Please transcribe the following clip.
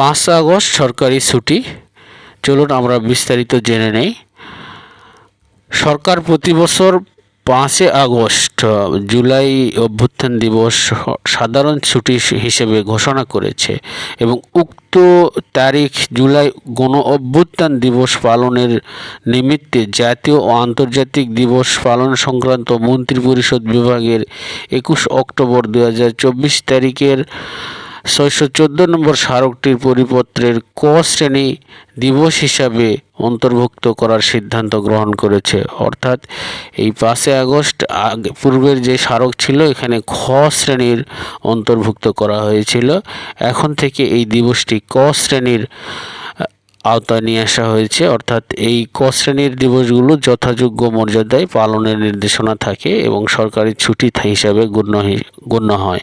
পাঁচ আগস্ট সরকারি ছুটি। চলুন আমরা বিস্তারিত জেনে নেই। সরকার প্রতি বছর পাঁচই আগস্ট জুলাই অভ্যুত্থান দিবস সাধারণ ছুটি হিসেবে ঘোষণা করেছে এবং উক্ত তারিখ জুলাই গণ অভ্যুত্থান দিবস পালনের নিমিত্তে জাতীয় ও আন্তর্জাতিক দিবস পালন সংক্রান্ত মন্ত্রিপরিষদ বিভাগের একুশ অক্টোবর দু হাজার চব্বিশ তারিখের ছয়শো চোদ্দ নম্বর স্মারকটির পরিপত্রের ক শ্রেণি দিবস হিসাবে অন্তর্ভুক্ত করার সিদ্ধান্ত গ্রহণ করেছে। অর্থাৎ এই পাঁচই আগস্ট আগে পূর্বের যে স্মারক ছিল, এখানে খ শ্রেণির অন্তর্ভুক্ত করা হয়েছিল। এখন থেকে এই দিবসটি ক শ্রেণির আওতায় নিয়ে আসা হয়েছে। অর্থাৎ এই ক শ্রেণির দিবসগুলো যথাযোগ্য মর্যাদায় পালনের নির্দেশনা থাকে এবং সরকারি ছুটি হিসাবে গণ্য গণ্য হয়।